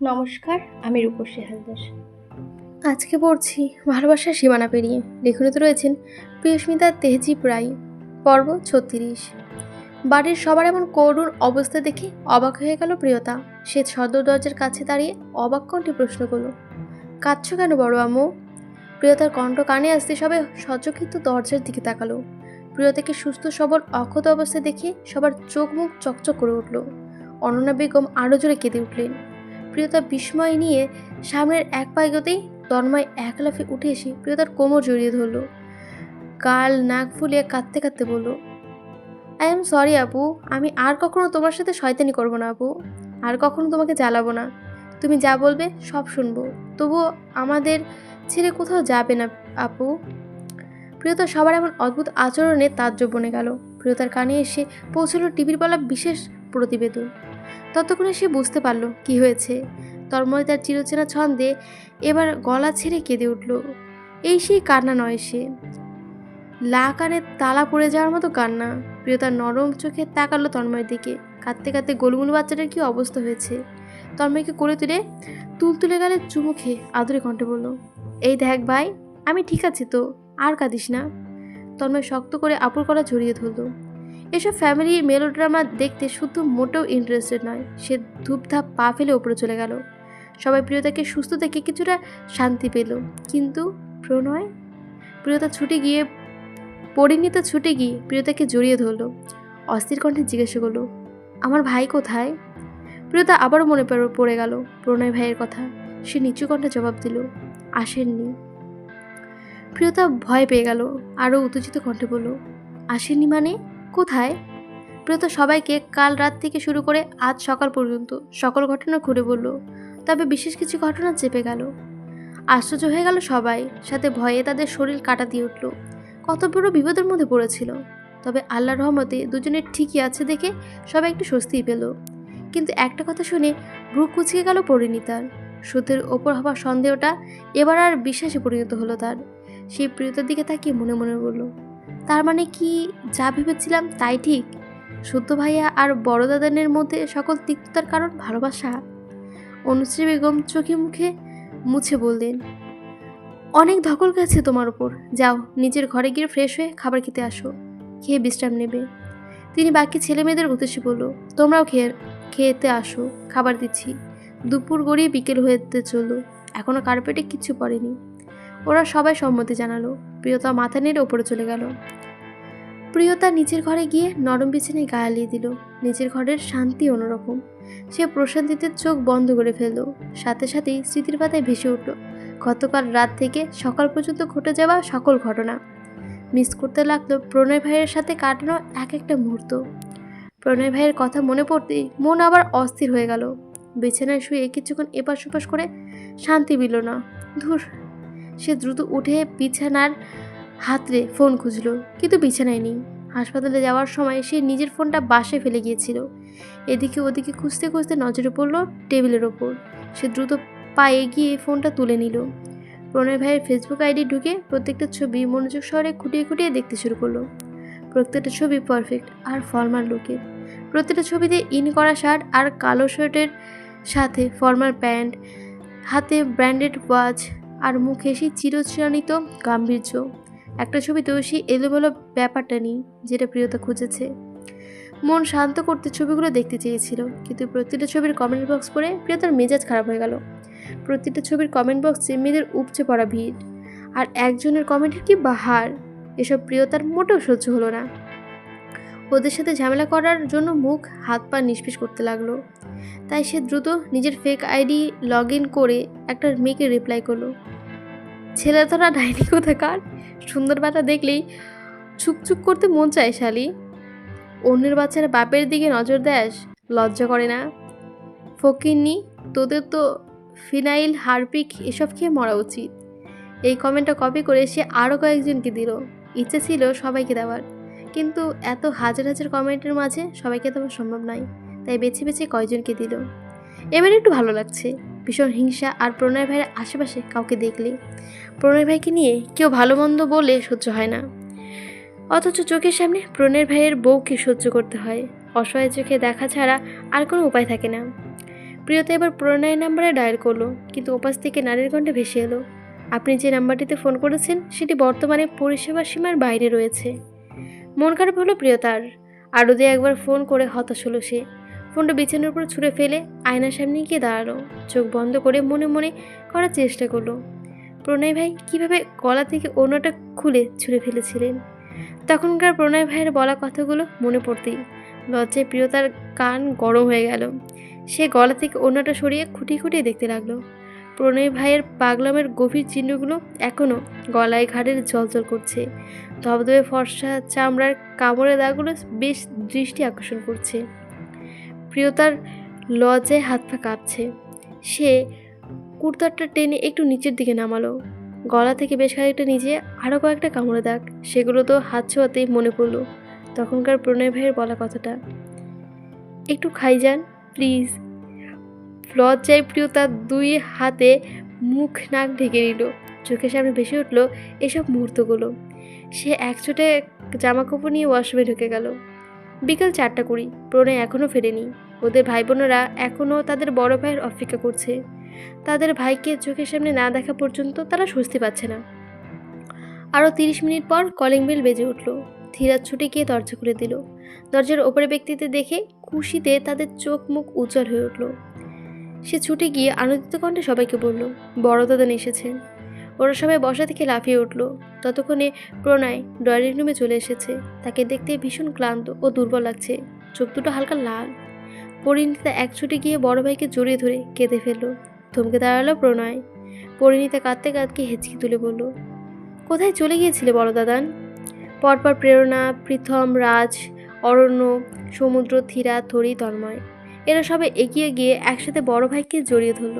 নমস্কার, আমি রূপসী হালদার। আজকে পড়ছি ভালোবাসার সীমানা পেরিয়ে। লেখনীতে রয়েছেন প্রিয়স্মিতা তেহজিব রায় পর্ব ছত্রিশ। বাড়ির সবার এমন করুণ অবস্থা দেখে অবাক হয়ে গেল প্রিয়তা। সে সদর দরজার কাছে দাঁড়িয়ে অবাক কণ্ঠে প্রশ্ন করল, কাঁদছ কেন বড় আম্মু? প্রিয়তার কণ্ঠ কানে আসতে সবাই সচকিত দরজার দিকে তাকালো। প্রিয়তাকে সুস্থ, সবল, অক্ষত অবস্থায় দেখে সবার চোখ মুখ চকচক করে উঠল। অনন্যা বেগম আরও জোরে কেঁদে উঠলেন। প্রিয়তা বিস্ময় নিয়ে সামনের এক পা এগোতেই তন্ময় এক লাফে উঠে এসে প্রিয়তার কোমর জড়িয়ে ধরলো। গাল নাক ফুলিয়ে কাঁদতে কাঁদতে বলল, আই এম সরি আপু, আমি আর কখনো তোমার সাথে শয়তানি করব না আপু। আর কখনো তোমাকে জ্বালাবো না। তুমি যা বলবে সব শুনব। তবুও আমাদের ছেড়ে কোথাও যাবে না আপু। প্রিয়তা সবার এমন অদ্ভুত আচরণে তাজ্জব বনে গেল। প্রিয়তার কানে এসে পৌঁছলো টিভির বলা বিশেষ প্রতিবেদন। ততক্ষণে সে বুঝতে পারল কি হয়েছে। তন্ময় তার চিরচেনা ছন্দে এবার গলা ছেড়ে কেঁদে উঠল। এই সেই কান্না নয় সে। লা কানে তালা পড়ে যাওয়ার মতো কান্না। প্রিয়তার নরম চোখে তাকালো তন্ময়ের দিকে। কাঁদতে কাঁদতে গোলমুল বাচ্চাটার কি অবস্থা হয়েছে? তন্ময়কে করে তুলে তুল তুলে গেলে চুমু আদরে কণ্ঠে বলল, এই দেখ ভাই, আমি ঠিক আছি তো, আর কাঁদিস না। তন্ময় শক্ত করে আপুর করা জড়িয়ে ধরল। এসব ফ্যামিলি মেলোড্রামা দেখতে শুধু মোটেও ইন্টারেস্টেড নয়, সে ধূপধাপ পা ফেলে ওপরে চলে গেল। সবাই প্রিয়তাকে সুস্থ দেখে কিছুটা শান্তি পেল, কিন্তু প্রণয়? প্রিয়তা ছুটে গিয়ে, পরিণীতা ছুটে গিয়ে প্রিয়তাকে জড়িয়ে ধরল, অস্থির কণ্ঠে জিজ্ঞাসা করল, আমার ভাই কোথায়? প্রিয়তা আবারও মনে পড়ে- পড়ে গেল প্রণয় ভাইয়ের কথা। সে নিচু কণ্ঠে জবাব দিল, আসেননি। প্রিয়তা ভয় পেয়ে গেল, আরও উত্তেজিত কণ্ঠে বলল, আসেননি মানে? কোথায়? প্রিয়তা সবাইকে কাল রাত থেকে শুরু করে আজ সকাল পর্যন্ত সকল ঘটনা ঘুরে বলল, তবে বিশেষ কিছু ঘটনা চেপে গেল। আশ্চর্য হয়ে গেল সবাই, সাথে ভয়ে তাদের শরীর কাটা দিয়ে উঠল। কত বড় বিপদের মধ্যে পড়েছিল। তবে আল্লাহর রহমতে দুজনের ঠিকই আছে দেখে সবাই একটু স্বস্তিই পেল। কিন্তু একটা কথা শুনে ভ্রু কুচিয়ে গেল পরিণীতার। সুদের ওপর হওয়া সন্দেহটা এবার আর বিশ্বাসে পরিণত হলো তার। সেই প্রিয়তার দিকে তাকিয়ে মনে মনে বলল তার মানে কি যা ভেবেছিলাম তাই ঠিক? সত্য ভাইয়া আর বড় দাদানের মধ্যে সকল তিক্ততার কারণ ভালোবাসা? অনুশ্রী বেগম চোখে মুখে মুছে বললেন, অনেক ধকল গেছে তোমার উপর। যাও, নিজের ঘরে গিয়ে ফ্রেশ হয়ে খাবার খেতে আসো। খেয়ে বিশ্রাম নেবে। তিনি বাকি ছেলে মেয়েদের উদ্দেশ্যে বলল, তোমরাও খেয়ে, খেতে আসো, খাবার দিচ্ছি। দুপুর গড়িয়ে বিকেল হতে চলল। এখনও কার্পেটে কিচ্ছু পড়েনি। ওরা সবাই সম্মতি জানালো। প্রিয়তা মাথা নেড়ে ওপরে চলে গেল। প্রিয়তা নিজের ঘরে গিয়ে নরম বিছানায় গায়ালিয়ে দিল। নিজের ঘরের শান্তি অন্যরকম। সে প্রশান্তিতে চোখ বন্ধ করে ফেলল। সাথে সাথেই স্মৃতির পাতায় ভেসে উঠল, গতকাল রাত থেকে সকাল পর্যন্ত ঘটে যাওয়া সকল ঘটনা। মিস করতে লাগল প্রণয় ভাইয়ের সাথে কাটানো এক একটা মুহূর্ত। প্রণয় ভাইয়ের কথা মনে পড়তেই মন আবার অস্থির হয়ে গেল। বিছানায় শুয়ে কিছুক্ষণ এপাশ ওপাশ করে শান্তি মিল না। ধুর, সে দ্রুত উঠে বিছানার হাতরে ফোন খুঁজলো, কিন্তু বিছানায় নেই। হাসপাতালে যাওয়ার সময় সে নিজের ফোনটা বাসে ফেলে গিয়েছিল। এদিকে ওদিকে খুঁজতে খুঁজতে নজরে পড়ল টেবিলের ওপর। সে দ্রুত পায়ে গিয়ে ফোনটা তুলে নিল। প্রণয় ভাইয়ের ফেসবুক আইডি ঢুকে প্রত্যেকটা ছবি মনোযোগ শহরে খুঁটিয়ে খুঁটিয়ে দেখতে শুরু করল। প্রত্যেকটা ছবি পারফেক্ট আর ফর্মাল লুকের প্রত্যেকটা ছবিতে ইন করা শার্ট আর কালো শার্টের সাথে ফর্মাল প্যান্ট, হাতে ব্র্যান্ডেড ওয়াচ আর মুখে সেই চিরচিরানিত গাম্ভীর্য। একটা ছবিতেও সেই এলোমেলো ব্যাপারটা নেই যেটা প্রিয়তা খুঁজেছে। মন শান্ত করতে ছবিগুলো দেখতে চেয়েছিল, কিন্তু প্রতিটা ছবির কমেন্ট বক্স পড়ে প্রিয়তার মেজাজ খারাপ হয়ে গেল। প্রতিটা ছবির কমেন্ট বক্সে মেয়েদের উপচে পড়া ভিড়, আর একজনের কমেন্টের কি বাহার? এসব প্রিয়তার মোটেও সহ্য হলো না। ওদের সাথে ঝামেলা করার জন্য মুখ, হাত পা নিষ্পিস করতে লাগল। তাই সে দ্রুত নিজের ফেক আইডি লগ ইন করে একটা মেয়েকে রিপ্লাই করল। ছেলে তোরা ডাইনি কোথাকার? সুন্দর বাটা দেখলেই ছুকছুক করতে মন চায় শালি। অন্যের বাচ্চারা বাপের দিকে নজর দেস, লজ্জা করে না। ফকিরনি তোদের তো ফিনাইল, হারপিক এসব খেয়ে মরা উচিত। এই কমেন্টটা কপি করে সে আরও কয়েকজনকে দিল। ইচ্ছে ছিল সবাইকে দেওয়ার। কিন্তু এত হাজার হাজার কমেন্টের মাঝে সবাইকে দেওয়া সম্ভব নয়। তাই বেছে বেছে কয়জনকে দিল। এবার একটু ভালো লাগছে। ভীষণ হিংসা আর প্রণয় ভাইয়ের আশেপাশে কাউকে দেখলে প্রণয় ভাইকে নিয়ে কেউ ভালো মন্দ বলে সহ্য হয় না। অথচ চোখের সামনে প্রণয়ের ভাইয়ের বউকে সহ্য করতে হয়। অসহায় চোখে দেখা ছাড়া আর কোনো উপায় থাকে না। প্রিয়তা এবার প্রণয় নাম্বারে ডায়াল করল, কিন্তু ওপাশ থেকে নারীর কণ্ঠে ভেসে এলো। আপনি যে নাম্বারটিতে ফোন করেছেন, সেটি বর্তমানে পরিষেবা সীমার বাইরে রয়েছে। মন খারাপ হলো প্রিয়তার। আরও দিয়ে একবার ফোন করে হতাশ হলো সে। ফোনটা বিছানার উপর ছুঁড়ে ফেলে আয়নার সামনে গিয়ে দাঁড়াল। চোখ বন্ধ করে মনে মনে করার চেষ্টা করল। প্রণয় ভাই কীভাবে গলা থেকে অন্যটা খুলে ছুঁড়ে ফেলেছিলেন? তখনকার প্রণয় ভাইয়ের বলা কথাগুলো মনে পড়তেই লজ্জায় প্রিয়তার কান গরম হয়ে গেল। সে গলা থেকে অন্যটা সরিয়ে খুঁটিয়ে খুঁটিয়ে দেখতে লাগল। প্রণয় ভাইয়ের পাগলামের গভীর চিহ্নগুলো এখনও গলায় ঘাড়ের জলজল করছে। ধবধবে ফর্সা চামড়ার কামড়ের দাগগুলো বেশ দৃষ্টি আকর্ষণ করছে। প্রিয়তার লজ্জায় হাত পা কাঁপছে। সে কুর্তারটা টেনে একটু নিচের দিকে নামালো। গলা থেকে বেশ খানিকটা নিচে আরও কয়েকটা কামড়ে দাগ, সেগুলো তো হাত ছোঁয়াতেই মনে পড়ল তখনকার প্রণয় ভাইয়ের বলা কথাটা। একটু খাই যান, প্লিজ। লজ্জায় প্রিয়তা দুই হাতে মুখ নাক ঢেকে নিল। চোখের সামনে ভেসে উঠল এসব মুহূর্তগুলো। সে একচোটে জামা কাপড় নিয়ে ওয়াশরুমে ঢুকে গেল। বিকাল চারটা কুড়ি, প্রণয় এখনও ফেরেনি। ওদের ভাই বোনেরা এখনও তাদের বড় ভাইয়ের অপেক্ষা করছে। তাদের ভাইকে চোখের সামনে না দেখা পর্যন্ত তারা স্বস্তি পাচ্ছে না। আরও তিরিশ মিনিট পর কলিং বেল বেজে উঠল। ধীরাজ ছুটে গিয়ে দরজা খুলে দিল। দরজার ওপরে ব্যক্তিতে দেখে খুশিতে তাদের চোখ মুখ উজ্জ্বল হয়ে উঠল। সে ছুটে গিয়ে আনন্দিত কণ্ঠে সবাইকে বলল, বড় দাদান এসেছেন। ওরা সবাই বসা থেকে লাফিয়ে উঠল। ততক্ষণে প্রণয় ড্রয়িং রুমে চলে এসেছে। তাকে দেখতে ভীষণ ক্লান্ত ও দুর্বল লাগছে। চোখ দুটো হালকা লাল। পরিণীতা এক ছুটে গিয়ে বড় ভাইকে জড়িয়ে ধরে কেঁদে ফেলল। থমকে দাঁড়াল প্রণয়। পরিণীতা কাঁদতে কাঁদকে হেঁচকি তুলে বলল, কোথায় চলে গিয়েছিলে বড় দাদান? পরপর প্রেরণা প্রীথম রাজ, অরণ্য, সমুদ্র থিরা থরি তন্ময়, এরা সবাই এগিয়ে গিয়ে একসাথে বড় ভাইকে জড়িয়ে ধরল।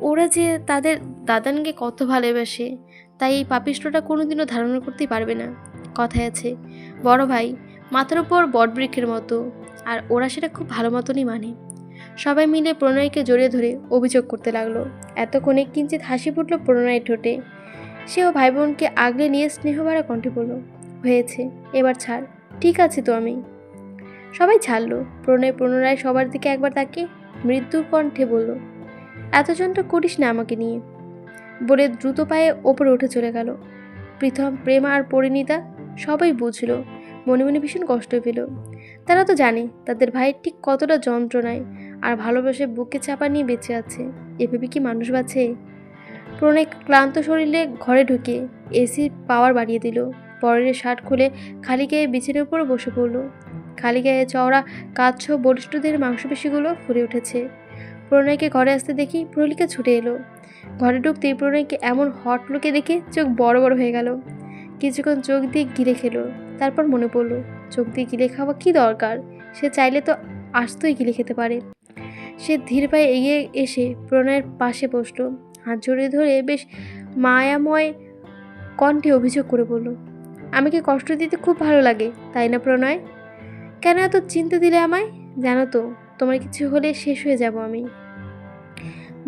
ওরা যে তাদের দাদানকে কত ভালোবাসে, তাই এই পাপিষ্টটা কোনোদিনও ধারণা করতেই পারবে না। কথায় আছে, বড় ভাই, মাথার উপর বটবৃক্ষের মতো আর ওরা সেটা খুব ভালো মতনই মানে। সবাই মিলে প্রণয়কে জড়িয়ে ধরে অভিযোগ করতে লাগল। এতক্ষণে কিঞ্চিত হাসি ফুটলো প্রণয়ের ঠোঁটে। সেও ভাই বোনকে আগলে নিয়ে স্নেহবারা কণ্ঠে বলল, হয়েছে, এবার ছাড়। ঠিক আছে তো আমি। সবাই ছাড়লো। প্রণয় পুনরায় সবার দিকে একবার তাকে মৃত্যুর কণ্ঠে বলল এত যন্ত্র করিস না আমাকে নিয়ে। বলে দ্রুত পায়ে ওপরে উঠে চলে গেল। প্রথম প্রেম আর পরিণীতা সবাই বুঝলো। মনে মনে ভীষণ কষ্ট পেল। তারা তো জানে তাদের ভাইয়ের ঠিক কতটা যন্ত্রণায় আর ভালোবাসে বুকে চাপা নিয়ে বেঁচে আছে। এভাবে কি মানুষ বাঁচে? প্রণয় ক্লান্ত শরীরে ঘরে ঢুকে এসির পাওয়ার বাড়িয়ে দিল। পরের শার্ট খুলে খালি গায়ে বিছানার উপর বসে পড়ল। খালি গায়ে চওড়া, কাচ্ছ, বলিষ্ঠদের মাংসপেশিগুলো ফুলে উঠেছে। প্রণয়কে ঘরে আসতে দেখি প্রহলিকা ছুটে এলো। ঘরে ঢুকতেই প্রণয়কে এমন হট লোকে দেখে চোখ বড় বড় হয়ে গেল। কিছুক্ষণ চোখ দিয়ে ঘিরে খেলো, তারপর মনে পড়ল চোখ দিয়ে গিলে খাওয়া কী দরকার? সে চাইলে তো আস্তই গিলে খেতে পারে। সে ধীর পায়ে এগিয়ে এসে প্রণয়ের পাশে বসল। হাত জড়িয়ে ধরে বেশ মায়াময় কণ্ঠে অভিযোগ করে বলল আমাকে কষ্ট দিতে খুব ভালো লাগে, তাই না প্রণয়? কেন এত চিন্তা দিলে আমায়? জানো তো, তোমার কিছু হলে শেষ হয়ে যাব আমি।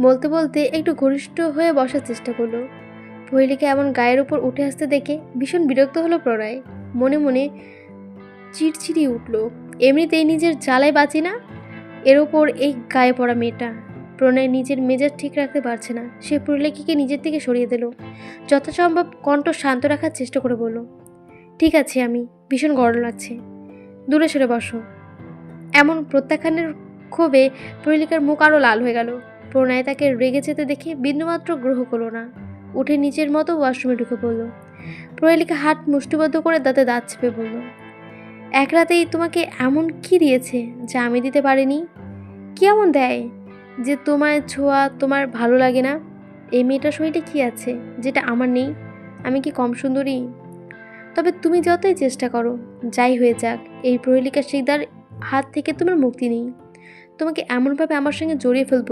বলতে বলতে একটু ঘনিষ্ঠ হয়ে বসার চেষ্টা করল। পহিলিকে এমন গায়ের উপর উঠে আসতে দেখে ভীষণ বিরক্ত হলো প্রণয়। মনে মনে চিড়চিড়ি উঠল। এমনিতেই নিজের জ্বালায় বাঁচি না? এর ওপর এই গায়ে পড়া মেয়েটা। প্রণয় নিজের মেজাজ ঠিক রাখতে পারছে না। সে প্রলেখিকে নিজের থেকে সরিয়ে দিল। যথাসম্ভব কণ্ঠ শান্ত রাখার চেষ্টা করে বলল, ঠিক আছে আমি। ভীষণ গরম লাগছে। দূরে সরে বসো। এমন প্রত্যাখ্যানের ক্ষোভে প্রহেলিকার মুখ আরও লাল হয়ে গেল। প্রণয় তাকে রেগে যেতে দেখে বিন্দুমাত্র গ্রহ করল না। উঠে নিচের মতো ওয়াশরুমে ঢুকে পড়ল। প্রহেলিকা হাত মুষ্টিবদ্ধ করে দাঁতে দাঁত চেপে বলল এক রাতেই তোমাকে এমন কি দিয়েছে যা আমি দিতে পারিনি? কি এমন দেয় যে তোমায় ছোঁয়া তোমার ভালো লাগে না? এই মেয়েটার শরীরে কি আছে যেটা আমার নেই? আমি কি কম সুন্দরী? তবে তুমি যতই চেষ্টা করো, যাই হয়ে যাক, এই প্রহেলিকা শিকদার হাত থেকে তোমার মুক্তি নেই। তোমাকে এমনভাবে আমার সঙ্গে জড়িয়ে ফেলব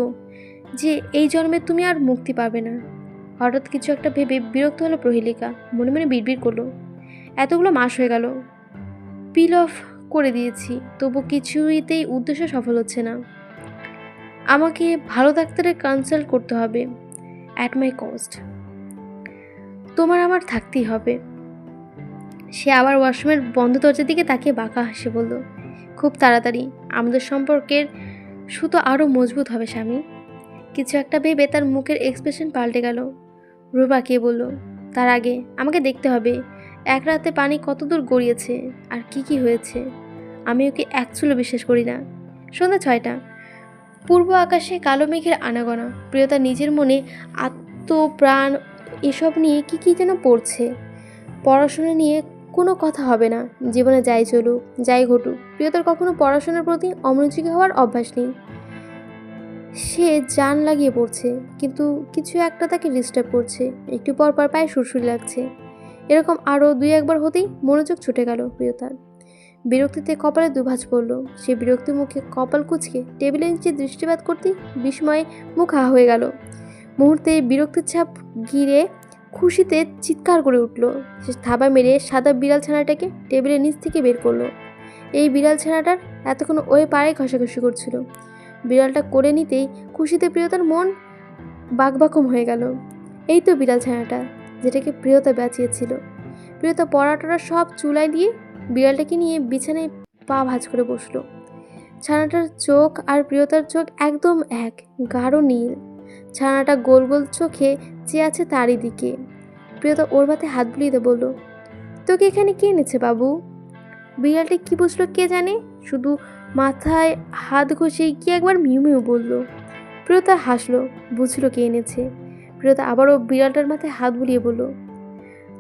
যে এই জন্মে তুমি আর মুক্তি পাবে না। হঠাৎ কিছু একটা ভেবে বিরক্ত হলো প্রহেলিকা, মনে মনে বিড়বিড় করল। এতগুলো মাস হয়ে গেল পিল অফ করে দিয়েছি, তবু কিছুইতেই উদ্দেশ্য সফল হচ্ছে না। আমাকে ভালো ডাক্তারের কনসাল্ট করতে হবে অ্যাট মাই কস্ট তোমার আমার থাকতেই হবে। সে আবার ওয়াশরুমের বন্ধ দরজার দিকে তাকিয়ে বাঁকা হাসে বলল, খুব তাড়াতাড়ি, আমাদের সম্পর্কের সুতো আরও মজবুত হবে, স্বামী। কিছু একটা ভেবে তার মুখের এক্সপ্রেশন পাল্টে গেল। রূপা কে বলল, তার আগে আমাকে দেখতে হবে। এক রাতে পানি কতদূর গড়িয়েছে আর কি কি হয়েছে, আমি ওকে এক চুলো বিশ্বাস করি না। সন্ধ্যা ছয়টা। পূর্ব আকাশে কালো মেঘের আনাগোনা। প্রিয়তা নিজের মনে আত্মপ্রাণ, এসব নিয়ে কি কি যেন পড়ছে। পড়াশোনা নিয়ে কোনো কথা হবে না। জীবনে যাই চলুক, যাই ঘটুক, প্রিয়তার কখনো পড়াশোনার প্রতি অমনোযোগী হওয়ার অভ্যাস নেই। সে জান লাগিয়ে পড়ছে, কিন্তু কিছু একটা তাকে ডিস্টার্ব করছে। একটু পর পর পায়ে সুরসুরি লাগছে। এরকম আরও দুই একবার হতেই মনোযোগ ছুটে গেল প্রিয়তার। বিরক্তিতে কপালে দুভাজ পড়ল। সে বিরক্তি মুখে কপাল কুচকে টেবিলের নিচে দৃষ্টিপাত করতেই বিস্ময়ে মুখ হা হয়ে গেল। মুহূর্তে বিরক্তির ছাপ ঘিরে খুশিতে চিৎকার করে উঠল। সে থাবা মেরে সাদা বিড়াল ছানাটাকে টেবিলের নিচ থেকে বের করল। এই বিড়াল ছানাটার এতক্ষণ ওই পাড়ে ঘষাঘষি করছিল। বিড়ালটা করে নিতেই খুশিতে প্রিয়তার মন বাকবাকম হয়ে গেল। এই তো বিড়াল ছানাটা। যেটাকে প্রিয়তা বাঁচিয়েছিল। প্রিয়তা পড়াটরা সব চুলায় দিয়ে বিড়ালটাকে নিয়ে বিছানায় পা ভাঁজ করে বসল। ছানাটার চোখ আর প্রিয়তার চোখ একদম এক, গাঢ় নীল। ছানাটা গোল গোল চোখে চেয়ে আছে তারই দিকে। প্রিয়তা ওর মাথায় হাত বুলিয়ে বলল, তোকে এখানে কে এনেছে বাবু? বিড়ালটা কি বুঝলো কে জানে? শুধু মাথায় হাত ঘষে কি একবার মিউ মিউ বলল। প্রিয়তা হাসলো, বুঝলো কে এনেছে। প্রিয়তা আবারও বিড়ালটার মাথায় হাত বুলিয়ে বলল,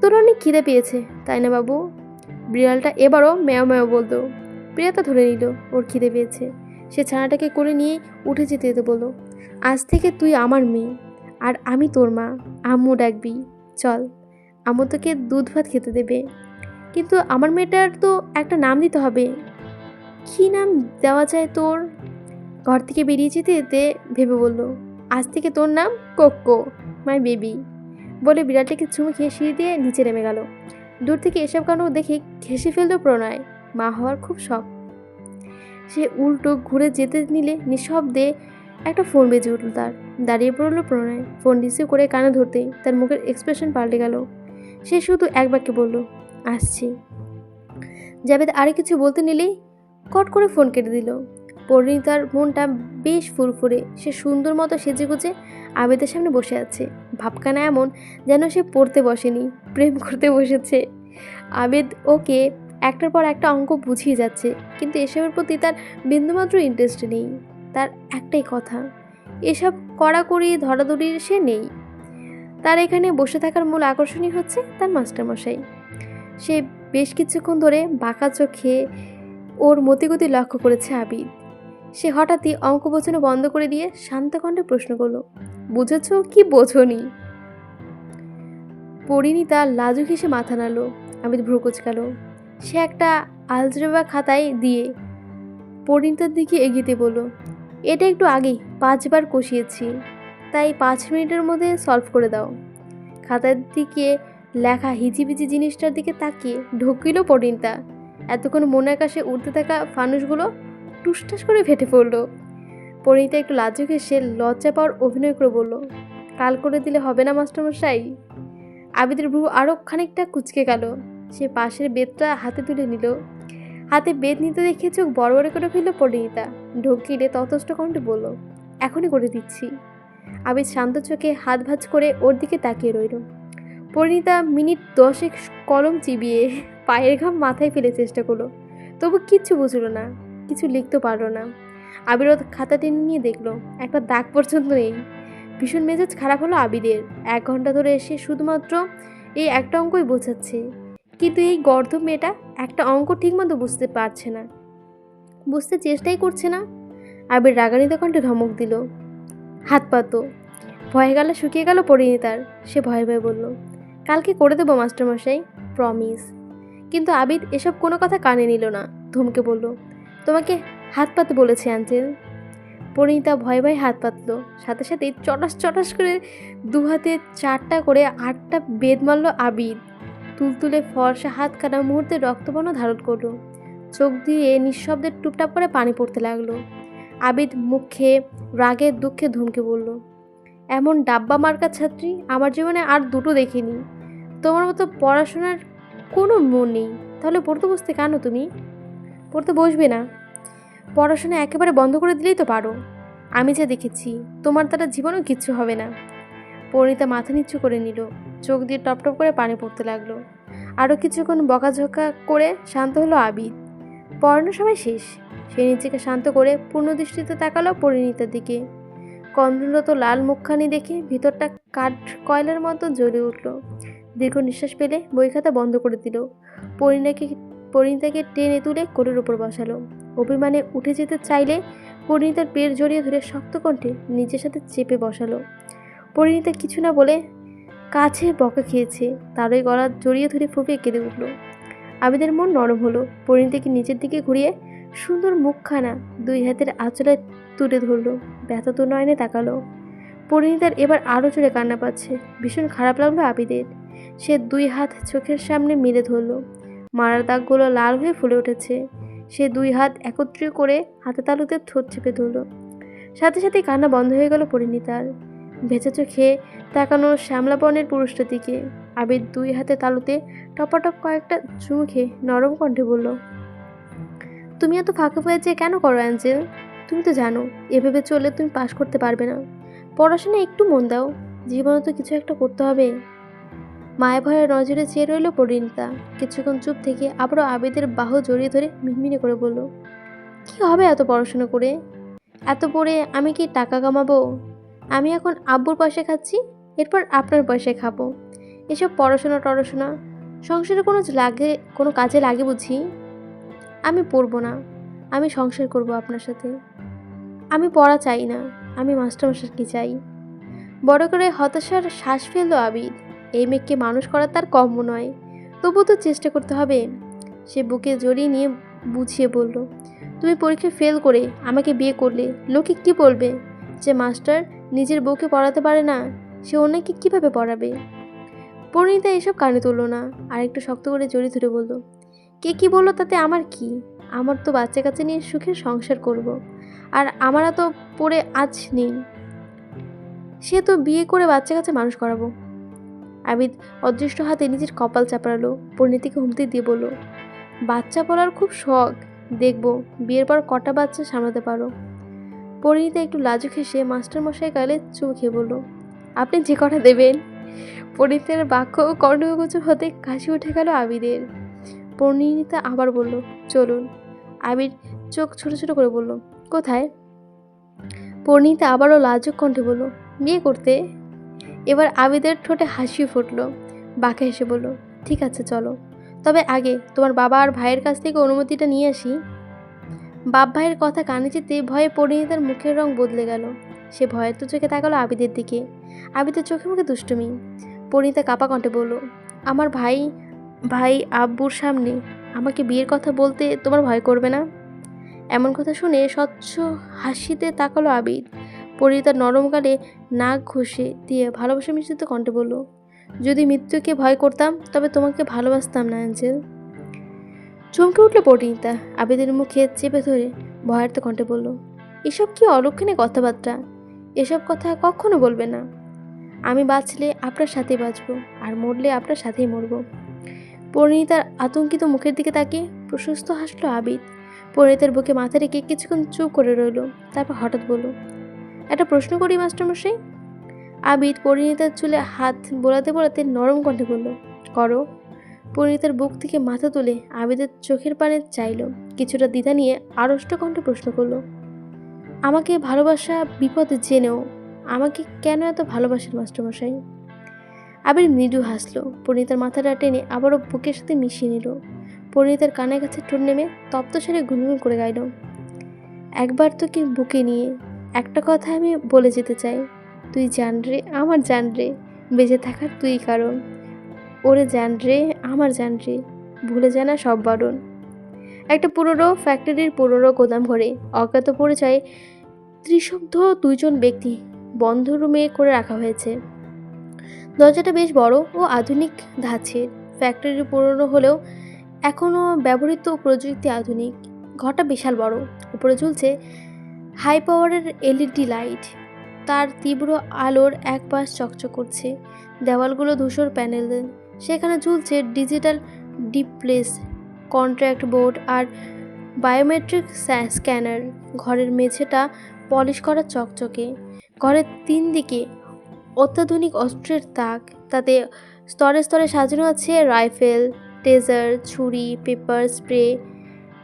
তোর অনেক খিদে পেয়েছে, তাই না বাবু? বিড়ালটা এবারও ম্যাও ম্যাও বলতো প্রিয়তা ধরে নিল, ওর খিদে পেয়েছে। সে ছানাটাকে করে নিয়ে উঠে যেতে যেতে বলল, আজ থেকে তুই আমার মেয়ে, আর আমি তোর মা, আম্মু ডাকবি, চল, আম্মু তোকে দুধ ভাত খেতে দেবে। কিন্তু আমার মেয়েটার তো একটা নাম দিতে হবে। কী নাম দেওয়া যায় তোর? ঘর থেকে বেরিয়ে যেতে যেতে ভেবে বলল, আজ থেকে তোর নাম কোক্কো। My baby. বলে বিড়ালটাকে চুমু খেয়ে সিঁড়ি দিয়ে নিচে নেমে গেল। দূর থেকে এসব কাণ্ড দেখে ঘেসে ফেলল প্রণয়। মা হওয়ার খুব শখ। সে উল্টো ঘুরে যেতে নিলে নিঃশব্দে একটা ফোন বেজে উঠল তার। দাঁড়িয়ে পড়ল প্রণয়। ফোন রিসিভ করে কানে ধরতেই তার মুখের এক্সপ্রেশন পাল্টে গেল। সে শুধু এক বাক্যে বলল, আসছি। জাবেদ আরে কিছু বলতে নিলেই কট করে ফোন কেটে দিল। পরিণীতার মনটা বেশ ফুরফুরে। সে সুন্দর মতো সেজে গুজে আবেদের সামনে বসে আছে। ভাবখানা এমন যেন সে পড়তে বসেনি, প্রেম করতে বসেছে। আবেদ ওকে একটার পর একটা অঙ্ক বুঝিয়ে যাচ্ছে, কিন্তু এসবের প্রতি তার বিন্দুমাত্র ইন্টারেস্ট নেই। তার একটাই কথা, এসব কড়াকড়ি ধরাধরির সে নেই। তার এখানে বসে থাকার মূল আকর্ষণই হচ্ছে তার মাস্টারমশাই। সে বেশ কিছুক্ষণ ধরে বাঁকা চোখে ওর মতিগতি লক্ষ্য করেছে আবিদ। সে হঠাৎই অঙ্ক বোঝানো বন্ধ করে দিয়ে শান্ত কণ্ঠে প্রশ্ন করল, বুঝেছ কি বোঝনি? পরিণীতা লাজুক হেসে মাথা নাড়লো, আবিদ ভ্রু কুচকাল। সে একটা আলজেব্রা খাতায় দিয়ে পরিণীতার দিকে এগিয়ে বলল, এটা একটু আগেই, পাঁচবার কষিয়েছি। তাই পাঁচ মিনিটের মধ্যে সলভ করে দাও। খাতার দিকে লেখা হিজিবিজি জিনিসটার দিকে তাকিয়ে ঢুকিল পরিণীতা। এতক্ষণ মনে আকাশে উঠতে থাকা ফানুসগুলো টুসটাস করে ফেটে পড়ল। পরিণীতা একটু লাজুক এসে লজ্জা পাওয়ার অভিনয় করে বলল, কাল করে দিলে হবে না, মাস্টারমশাই? আবিদের ভ্রু আরও খানিকটা কুচকে গেল। সে পাশের বেদটা হাতে তুলে নিল। হাতে বেদ নিতে দেখে চোখ বড় বড় করে ফেলল পরিণীতা। ঢোকিলে ততষ্ট কণ্ঠে বলল, এখনই করে দিচ্ছি। আবিদ শান্ত চোখে হাত ভাজ করে ওর দিকে তাকিয়ে রইল। পরিণীতা মিনিট দশেক কলম চিবিয়ে পায়ের ঘাম মাথায় ফেলে চেষ্টা করল। তবু কিচ্ছু বুঝলো না। কিছু লিখতে পারল না। আবির খাতা টেনে নিয়ে দেখল, একটা দাগ পর্যন্ত নেই। ভীষণ মেজাজ খারাপ হলো আবিদের। এক ঘণ্টা ধরে এসে শুধুমাত্র এই একটা অঙ্কই বোঝাচ্ছে। কিন্তু এই গর্ধ মেয়েটা একটা অঙ্ক ঠিকমতো বুঝতে পারছে না। বুঝতে চেষ্টাই করছে না। আবির রাগানিত কণ্ঠে ধমক দিল। হাত পাতো। ভয়ে গেলে শুকিয়ে গেল পরিণীতার সে ভয়ে ভয়ে বলল, কালকে করে দেবো, মাস্টারমশাই প্রমিস কিন্তু আবিদ এসব কোনো কথা কানে নিল না। ধমকে বলল তোমাকে হাত পাতে বলেছে আঞ্চেল পরিণীতা ভয়ে ভয়ে হাত পাতলো। সাথে সাথে চটাস চটাস করে দু হাতে চারটা করে আটটা বেদ মারল আবিদ। তুলতুলে ফর্সা হাত কাটা মুহূর্তে রক্তবর্ণ ধারণ করল। চোখ দিয়ে নিঃশব্দে টুপটাপ করে পানি পড়তে লাগল। আবিদ মুখে রাগে দুঃখে ধমকে বলল, এমন ডাব্বা মার্কা ছাত্রী আমার জীবনে আর দুটো দেখিনি। তোমার মতো পড়াশোনার কোনো মন নেই। তাহলে পড়তে বসতে কেন তুমি? পড়তে বসবে না। পড়াশোনা একেবারে বন্ধ করে দিলেই তো পারো। আমি যা দেখেছি, তোমার দ্বারা জীবনও কিচ্ছু হবে না। পরিণীতা মাথা নিচু করে নিল, চোখ দিয়ে টপ টপ করে পানি পড়তে লাগল। আরও কিছুক্ষণ বকাঝকা করে শান্ত হলো আবিদ। পড়ানোর সময় শেষ। সে নিজেকে শান্ত করে পূর্ণ দৃষ্টিতে তাকালো পরিণীতার দিকে। কন্দলত লাল মুখখানি দেখে ভিতরটা কাঠ কয়লার মতো জ্বলে উঠল। দীর্ঘ নিঃশ্বাস পেলে বই খাতা বন্ধ করে দিল। পরিণীতাকে পরিণীতাকে টেনে তুলে কোলের উপর বসালো। অভিমানে উঠে যেতে চাইলে পরিণীতার পেট জড়িয়ে ধরে শক্ত কণ্ঠে নিজের সাথে চেপে বসালো। পরিণীতা কিছু না বলে কাছে বকা খেয়েছে, তারই গলা জড়িয়ে ধরে ফুপিয়ে কেঁদে উঠল। আবিদের মন নরম হলো। পরিণীতাকে নিচের দিকে ঘুরিয়ে সুন্দর মুখখানা দুই হাতের আঁচলে তুলে ধরলো। ব্যথা তো নয়নে তাকালো। পরিণীতার এবার আরও জোরে কান্না পাচ্ছে। ভীষণ খারাপ লাগল আবিদের। সে দুই হাত চোখের সামনে মেলে ধরলো। মারার দাগগুলো লাল হয়ে ফুলে উঠেছে। সে দুই হাত একত্রিত করে হাতে তালুতে ঠোঁট চেপে ধরলো। সাথে সাথে কান্না বন্ধ হয়ে গেল পরিণীতার ভেজা চোখে তাকানো শ্যামলা বর্ণের পুরুষটার দিকে আবির দুই হাতে তালুতে টপাটপ কয়েকটা চুমু নরম কণ্ঠে বলল, তুমি এত ফাঁকা হয়েছে কেন করো, অ্যাঞ্জেল? তুমি তো জানো, এভাবে চলে তুমি পাশ করতে পারবে না। পড়াশোনা একটু মন দাও। জীবনে তো কিছু একটা করতে হবে। মায়া ভয়ের নজরে চেয়ে রইল পরিণীতা। কিছুক্ষণ চুপ থেকে আবারও আবেদের বাহু জড়িয়ে ধরে মিনমিনে করে বলল, কি হবে এত পড়াশোনা করে? এত পড়ে আমি কি টাকা কামাবো? আমি এখন আব্বুর পয়সা খাচ্ছি, এরপর আপনার পয়সায় খাব। এসব পড়াশোনা টড়াশোনা, সংসারে কোনো লাগে, কোনো কাজে লাগে বুঝি? আমি পড়ব না, আমি সংসার করব আপনার সাথে। আমি পড়া চাই না, আমি মাস্টারমশাইকে চাই। বড় করে হতাশার শ্বাস ফেলল আবিদ। এই মেয়েকে মানুষ করা তার কম্য নয়। তবু তো চেষ্টা করতে হবে। সে বুকে জড়িয়ে নিয়ে বুঝিয়ে বলল, তুমি পরীক্ষা ফেল করে আমাকে বিয়ে করলে লোকে কি বলবে? যে মাস্টার নিজের বউকে পড়াতে পারে না, সে অন্যকে কীভাবে পড়াবে? পরিণীতা এসব কানে তুললো না আর একটু শক্ত করে জড়িয়ে ধরে বলল, কে কি বলল তাতে আমার কি? আমার তো বাচ্চা কাচ্চা নিয়ে সুখের সংসার করব। আর আমারা তো পড়ে আজ নেই। সে তো বিয়ে করে বাচ্চা কাচ্চা মানুষ করাবো। আবিদ অদৃষ্ট হাতে নিজের কপাল চাপড়ালো, পরিণীতিকে হুমতি দিয়ে বলল, বাচ্চা পড়ার খুব শখ। দেখব, বিয়ের পর কটা বাচ্চা সামলাতে পারো? পরিণীতা একটু লাজুক হেসে মাস্টারমশাই গালে চুমু খেয়ে বলল, আপনি যে কটা দেবেন? পরিণীতার বাক্য কর্ণগোচর হতে কাশি উঠে গেল আবিদের। পরিণীতা আবার বলল, চলুন। আবির চোখ ছোট ছোট করে বলল, কোথায়? পরিণীতা আবারও লাজুক কণ্ঠে বলল, বিয়ে করতে? এবার আবিদের ঠোঁটে হাসি ফুটলো। বাঁকে হেসে বলল, ঠিক আছে, চলো। তবে আগে তোমার বাবা আর ভাইয়ের কাছ থেকে অনুমতিটা নিয়ে আসি। বাপ ভাইয়ের কথা কানে যেতে ভয়ে পরিণীতার মুখের রং বদলে গেল। সে ভয়ের তো চোখে তাকালো আবিদের দিকে। আবিদের চোখে মুখে দুষ্টুমি। পরিণীতা কাপা কণ্ঠে বলল, আমার ভাই ভাই আব্বুর সামনে আমাকে বিয়ের কথা বলতে তোমার ভয় করবে না? এমন কথা শুনে স্বচ্ছ হাসিতে তাকালো আবিদ। পরিণীতার নরম গালে নাক ঘষে দিয়ে ভালোবাসা মিশ্রিত কণ্ঠে বলল, যদি মৃত্যুকে ভয় করতাম, তবে তোমাকে ভালোবাসতাম না, অ্যাঞ্জেল। চমকে উঠল পরিণীতা আবেদের মুখে চেপে ধরে ভয়ার্থ কণ্ঠে বলল, এসব কি অলক্ষণে কথাবার্তা? এসব কথা কখনো বলবে না। আমি বাঁচলে আপনার সাথেই বাঁচব, আর মরলে আপনার সাথেই মরবো। পরিণীতার আতঙ্কিত মুখের দিকে তাকিয়ে প্রশস্ত হাসলো আবিদ। পরিণীতার বুকে মাথা রেখে কিছুক্ষণ চুপ করে রইল, তারপর হঠাৎ বলল একটা প্রশ্ন করি, মাস্টারমশাই? আবিদ পরিণীতার চুলে হাত বোলাতে বোলাতে নরম কণ্ঠে বলল, করো। পরিণীতার বুক থেকে মাথা তুলে আবিদের চোখের পানে চাইল, কিছুটা দ্বিধা নিয়ে আড়ষ্ট কণ্ঠে প্রশ্ন করল, আমাকে ভালোবাসা বিপদ জেনেও আমাকে কেন এত ভালোবাসেন, মাস্টারমশাই? আবির মৃদু হাসলো, পরিণীতার মাথাটা টেনে আবারও বুকের সাথে মিশিয়ে নিল, পরিণীতার কানের কাছে ঠোঁট নেমে তপ্ত সেরে গুনগুন করে গাইল, একবার তোকে বুকে নিয়ে একটা কথা আমি বলে যেতে চাই। তুই জান রে, আমার জান রে, বেঁচে থাকার তুই কারণ। ওরে জান রে, আমার জান রে, ভুলে জানা সব বারণ। একটা পুরনো ফ্যাক্টরির পুরনো গোদাম ঘরে অজ্ঞাত পরিচয়ে ত্রিশব্ধ দুইজন ব্যক্তি বন্ধ রুমে করে রাখা হয়েছে। দরজাটা বেশ বড় ও আধুনিক ধাঁচের। ফ্যাক্টরি পুরনো হলেও এখনও ব্যবহৃত প্রযুক্তি আধুনিক। ঘরটা বিশাল বড়, উপরে ঝুলছে হাই পাওয়ারের এলইডি লাইট। তার তীব্র আলোর এক পাশ চকচক করছে। দেওয়ালগুলো ধূসর প্যানেল। সেখানে ঝুলছে ডিজিটাল ডিপ্লেস, কন্ট্রাক্ট বোর্ড আর বায়োমেট্রিক স্ক্যানার। ঘরের মেঝেটা পলিশ করা চকচকে। ঘরের তিন দিকে অত্যাধুনিক অস্ত্রের তাক। তাতে স্তরে স্তরে সাজানো আছে রাইফেল, টেজার, ছুরি, পেপার, স্প্রে,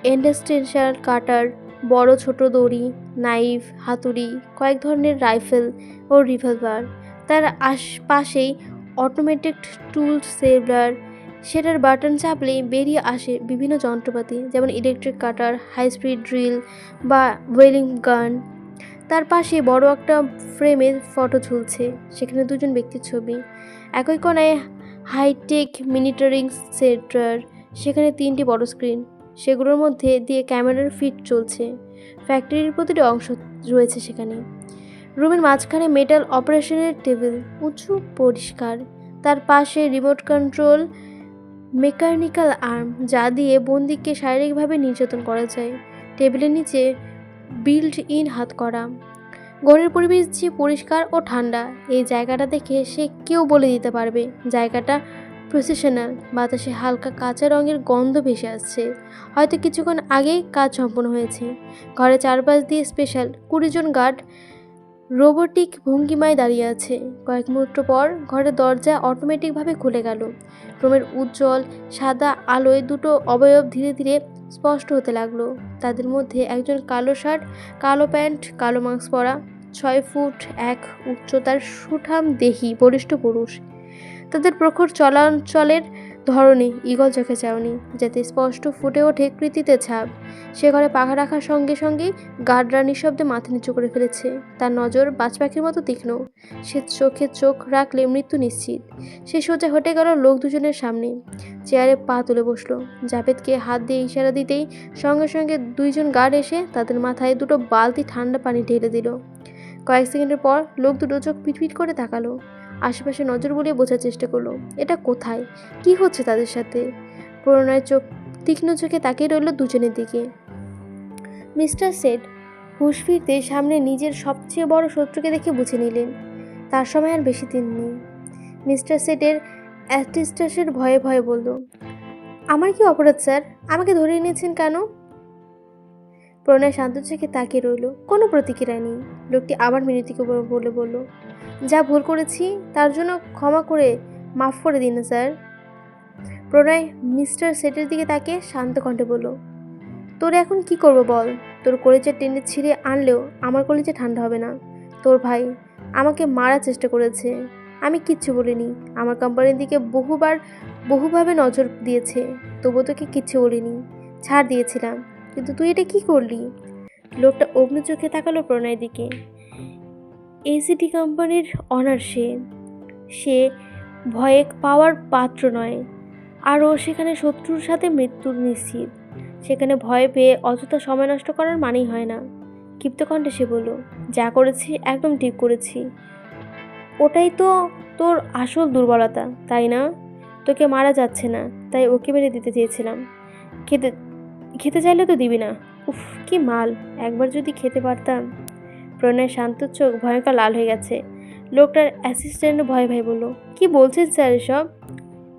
ইন্ডাস্ট্রিয়াল কাটার বড় ছোট দড়ি, নাইফ, হাতুড়ি, কয়েক ধরনের রাইফেল ও রিভলভার। তার আশপাশেই অটোমেটেড টুল সেভলার সেটার বাটন চাপলে বেরিয়ে আসে বিভিন্ন যন্ত্রপাতি, যেমন electric cutter high speed drill বা ওয়েলিং গান। তার পাশে বড় একটা ফ্রেমে ফটো ঝুলছে, সেখানে দুজন ব্যক্তির ছবি। একই কোনায় হাইটেক মিনিটারিং সেন্টার সেখানে তিনটি বড় স্ক্রিন সেগুলোর মধ্যে দিয়ে ক্যামেরার ফিট চলছে। ফ্যাক্টরির প্রতিটি অংশ রয়েছে সেখানে। রুমের মাঝখানে মেটাল অপারেশনের টেবিল, উঁচু, পরিষ্কার। তার পাশে রিমোট কন্ট্রোল, মেকানিক্যাল আর্ম, যা দিয়ে বন্দিকে শারীরিকভাবে নির্যাতন করা যায়। টেবিলের নিচে বিল্ড ইন হাত করা। ঘরের পরিবেশ যে পরিষ্কার ও ঠান্ডা, এই জায়গাটা দেখে সে কেউ বলে দিতে পারবে। জায়গাটা প্রফেশনাল বাতাসে হালকা কাঁচা রঙের গন্ধ ভেসে আসছে। হয়তো কিছুক্ষণ আগেই কাজ সম্পন্ন হয়েছে। ঘরের চারপাশ দিয়ে স্পেশাল কুড়ি জন গার্ড রোবোটিক ভঙ্গিমায় দাঁড়িয়ে আছে। কয়েক মুহূর্ত পর ঘরের দরজা অটোমেটিকভাবে খুলে গেল। রুমের উজ্জ্বল, সাদা আলোয় দুটো অবয়ব ধীরে ধীরে স্পষ্ট হতে লাগল। তাদের মধ্যে একজন কালো শার্ট, কালো প্যান্ট, কালো মাস্ক পরা, ছয় ফুট এক উচ্চতার সুঠাম দেহি বরিষ্ঠ পুরুষ। তাদের প্রখর চলাচলের ধরনে ইগল চোখে চাওনি, যাতে স্পষ্ট ফুটে ওঠে কৃতিতে ছাপ। সে ঘরে পাখা রাখার সঙ্গে সঙ্গে গার্ডরা নিঃশব্দে মাথা নিচু করে ফেলেছে। তার নজর বাজ পাখির মতো তীক্ষ্ণ। সে চোখে চোখ রাখলে মৃত্যু নিশ্চিত। সে সোজা হটে গেল লোক দুজনের সামনে। চেয়ারে পা তুলে বসল। জাভেদকে হাত দিয়ে ইশারা দিতেই সঙ্গে সঙ্গে দুইজন গার্ড এসে তাদের মাথায় দুটো বালতি ঠান্ডা পানি ঢেলে দিল। কয়েক সেকেন্ডের পর লোক দুটো চোখ পিটপিট করে তাকালো। আশেপাশে নজর বুলিয়ে বোঝার চেষ্টা করল, এটা কোথায়? কি হচ্ছে তাদের সাথে? প্রণয় চোখ তীক্ষ্ণ চোখে তাকিয়ে রইল দুজনের দিকে। মিস্টার সেট হুশ ফিরতে সামনে নিজের সবচেয়ে বড় শত্রুকে দেখে বুঝে নিলেন, তার সময় আর বেশি দিন নেই। মিস্টার সেটের অ্যাটিস্টাসের ভয়ে ভয়ে বলল, আমার কি অপরাধ, স্যার? আমাকে ধরে এনেছেন কেন? প্রণয় শান্ত চোখে তাকিয়ে রইল। কোনো প্রতিক্রিয়া নেই। লোকটি আবার মিনতিকে বলে বলল, যা ভুল করেছি, তার জন্য ক্ষমা করে মাফ করে দিন স্যার। প্রণয় মিস্টার সেটের দিকে তাকে শান্ত কণ্ঠে বলল, তোর এখন কি করব বল? তোর কলেজের টেনে ছিঁড়ে আনলেও আমার কলেজে ঠান্ডা হবে না। তোর ভাই আমাকে মারার চেষ্টা করেছে। আমি কিচ্ছু বলিনি। আমার কোম্পানির দিকে বহুবার বহুভাবে নজর দিয়েছে। তবু তোকে কিচ্ছু বলিনি। ছাড় দিয়েছিলাম। কিন্তু তুই এটা কি করলি? লোকটা অগ্নি চোখে তাকালো প্রণয়ের দিকে। এসিটি কোম্পানির অনার সে। সে ভয়ে পাওয়ার পাত্র নয়। আর ও সেখানে শত্রুর সাথে মৃত্যুর নিশ্চিত। সেখানে ভয় পেয়ে অযথা সময় নষ্ট করার মানেই হয় না। ক্ষিপ্তকণ্ঠে সে বলল, যা করেছি, একদম ঠিক করেছি। ওটাই তো তোর আসল দুর্বলতা, তাই না? তোকে মারা যাচ্ছে না, তাই ওকে মেরে দিতে চেয়েছিলাম। খেতে খেতে চাইলে তো দিবি না। উফ, কি মাল, একবার যদি খেতে পারতাম। প্রণয়ের শান্ত চোখ ভয়ঙ্কর লাল হয়ে গেছে। লোকটার অ্যাসিস্ট্যান্ট ভয় ভয় বলল, কি বলছেন স্যার এসব?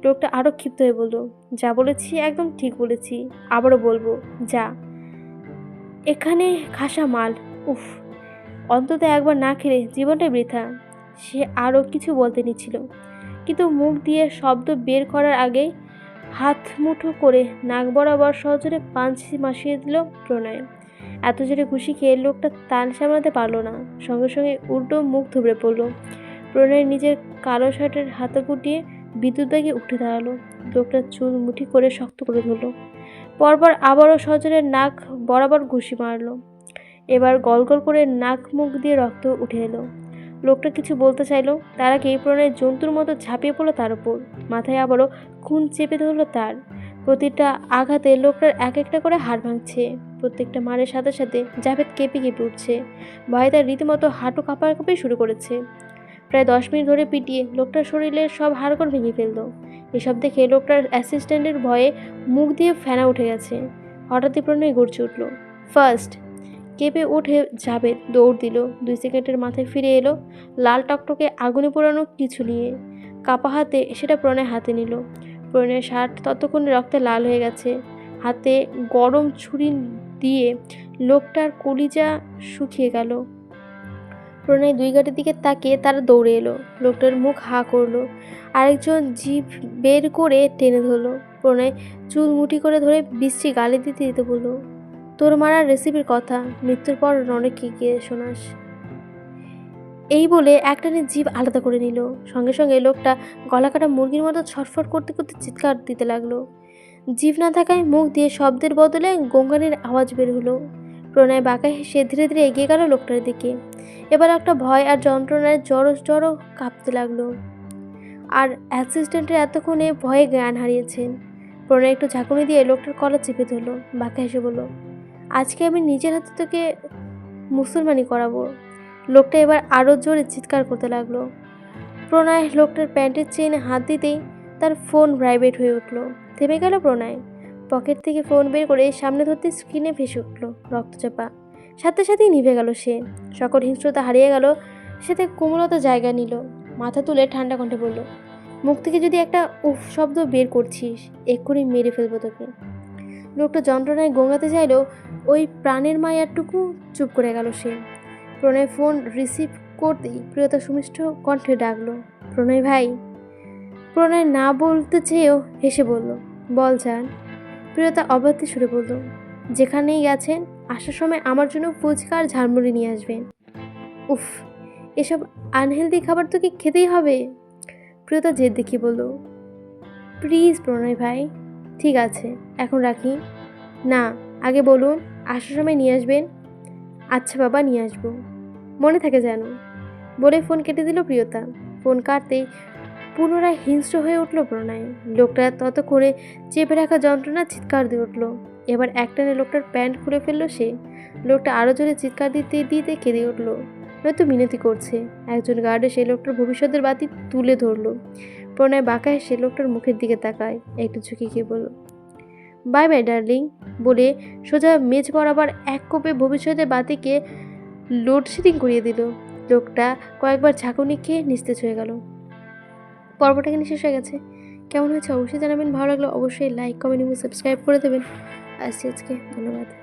লোকটা আরও ক্ষিপ্ত হয়ে বলল, যা বলেছি একদম ঠিক বলেছি, আবারও বলব, যা। এখানে খাসা মাল, উফ। অন্তত একবার না খেলে জীবনটাই বৃথা। সে আরও কিছু বলতে নিচ্ছিল, কিন্তু মুখ দিয়ে শব্দ বের করার আগেই হাত মুঠো করে নাক বরাবর সহজরে পাঞ্চ মাসিয়ে দিল প্রণয়। এত জোরে ঘুষি খেয়ে লোকটা তান সামলাতে পারল না। সঙ্গে সঙ্গে উল্টো মুখ থুবড়ে পড়ল। প্রণয় নিজের কালো শার্টের হাতে গুটিয়ে বিদ্যুৎ ব্যাগে উঠে দাঁড়াল। লোকটা চুল মুঠি করে শক্ত করে ধরলো। পরপর আবারও সজরে নাক বরাবর ঘুষি মারলো। এবার গল গল করে নাক মুখ দিয়ে রক্ত উঠে এলো। লোকটা কিছু বলতে চাইলো। তার আগে প্রণয় জন্তুর মতো ঝাঁপিয়ে পড়ল তার উপর। মাথায় আবারও খুন চেপে ধরলো তার। প্রতিটা আঘাতে লোকটার এক একটা করে হাড় ভাঙছে। প্রত্যেকটা মারের সাথে সাথে জাভেদ কেঁপে কেঁপে উঠছে। ভয়ে তার রীতিমতো হাঁটু কাঁপা কাঁপাকাঁপি শুরু করেছে। প্রায় দশ মিনিট ধরে পিটিয়ে লোকটার শরীরের সব হাড়গোড় ভেঙে ফেলল। এসব দেখে লোকটার অ্যাসিস্ট্যান্টের ভয়ে মুখ দিয়ে ফেনা উঠে গেছে। হঠাৎই প্রণয় গড়ছে উঠল। ফার্স্ট কেঁপে উঠে যাবে দৌড় দিল। দুই সেকেন্ডের মাথায় ফিরে এলো। লাল টকটকে আগুনে পোড়ানো কিছু নিয়ে। কাপা হাতে সেটা প্রণয় হাতে নিল। প্রণয়ের শার্ট ততক্ষণে রক্তে লাল হয়ে গেছে। হাতে গরম ছুরি দিয়ে লোকটার কলিজা শুকিয়ে গেল। প্রণয় দুই গাড়ির দিকে তাকিয়ে তারা দৌড়ে এলো। লোকটার মুখ হা করল। আরেকজন জিভ বের করে টেনে ধরলো। প্রণয় চুল মুঠি করে ধরে বৃষ্টি গালি দিতে দিতে বলল তোর মারার রেসিপির কথা। মৃত্যুর পর রনেককে গিয়ে শোনাস? এই বলে একটানে জীব আলাদা করে নিল। সঙ্গে সঙ্গে লোকটা গলা কাটা মুরগির মতো ছটফট করতে করতে চিৎকার দিতে লাগল। জীব না থাকায় মুখ দিয়ে শব্দের বদলে গঙ্গানের আওয়াজ বের হলো। প্রণয় বাঁকা হেসে ধীরে ধীরে এগিয়ে গেল লোকটার দিকে। এবার একটা ভয় আর যন্ত্রণায় জড়ো জড়ো কাঁপতে লাগল। আর অ্যাসিস্ট্যান্টের এতক্ষণে ভয়ে জ্ঞান হারিয়েছেন প্রণয় একটু ঝাঁকুনি দিয়ে লোকটার কলা চেপে ধরলো। বাঁকা হেসে বলল আজকে আমি নিজের হাতে তোকে মুসলমানি করাবো। লোকটা এবার আরও জোরে চিৎকার করতে লাগল। প্রণয় লোকটার প্যান্টের চেনে হাত দিতেই তার ফোন ভাইব্রেট হয়ে উঠল। থেমে গেল প্রণয়। পকেট থেকে ফোন বের করে সামনে ধরতে স্ক্রিনে ভেসে উঠল রক্তচাপা। সাথে সাথেই নিভে গেল সে। সকল হিংস্রতা হারিয়ে গেল সাথে কোমলতা জায়গা নিল। মাথা তুলে ঠান্ডা কণ্ঠে বলল, মুখ থেকে যদি একটা উফ শব্দ বের করছিস, এক্ষুনি মেরে ফেলব তোকে। লোকটা যন্ত্রণায় গঙ্গাতে চাইলেও ওই প্রাণের মায়ারটুকু চুপ করে গেল সে। প্রণয় ফোন রিসিভ করতেই প্রিয়তা সুমিষ্ট কণ্ঠে ডাকলো, প্রণয় ভাই। প্রণয় না বলতে চেয়েও হেসে বলল, বল চান প্রিয়তা অবাধ্যে সুরে বলল, যেখানেই গেছেন আসার সময় আমার জন্য ফুচকা আর ঝালমুড়ি নিয়ে আসবেন। উফ, এসব আনহেলদি খাবার তো কি খেতেই হবে? প্রিয়তা জেদ দেখিয়ে বলল, প্লিজ প্রণয় ভাই, ঠিক আছে, এখন রাখি। না, আগে বলুন। আসার সময় নিয়ে আসবেন? আচ্ছা বাবা, নিয়ে আসব। মনে থাকে যেন। বলে ফোন কেটে দিল প্রিয়তা। ফোন কাটতেই পুনরায় হিংস্র হয়ে উঠল প্রণয়। লোকটা ততক্ষণে চেপে রাখা যন্ত্রণা চিৎকার দিয়ে উঠল। এবার একটানে লোকটার প্যান্ট খুলে ফেলল সে। লোকটা আরও জোরে চিৎকার দিতে দিতে কেঁদে উঠল। নয়তো মিনতি করছে। একজন গার্ডে সেই লোকটার ভবিষ্যতের বাতি তুলে ধরলো। প্রণয় বাঁকা সে লোকটার মুখের দিকে তাকায়। একটু ঝুঁকি খেয়ে বলল বাই বাই ডার্লিং, বলে সোজা মেজ বরাবর এক কোপে ভবিষ্যতে বাতিকে লোডশেডিং করিয়ে দিল। লোকটা কয়েকবার ঝাঁকুনি খেয়ে নিস্তেজ হয়ে গেল। পর্বটা এখানে শেষ হয়ে গেছে। কেমন হয়েছে অবশ্যই জানাবেন। ভালো লাগল অবশ্যই লাইক কমেন্ট এবং সাবস্ক্রাইব করে দেবেন। আসছি আজকে। ধন্যবাদ।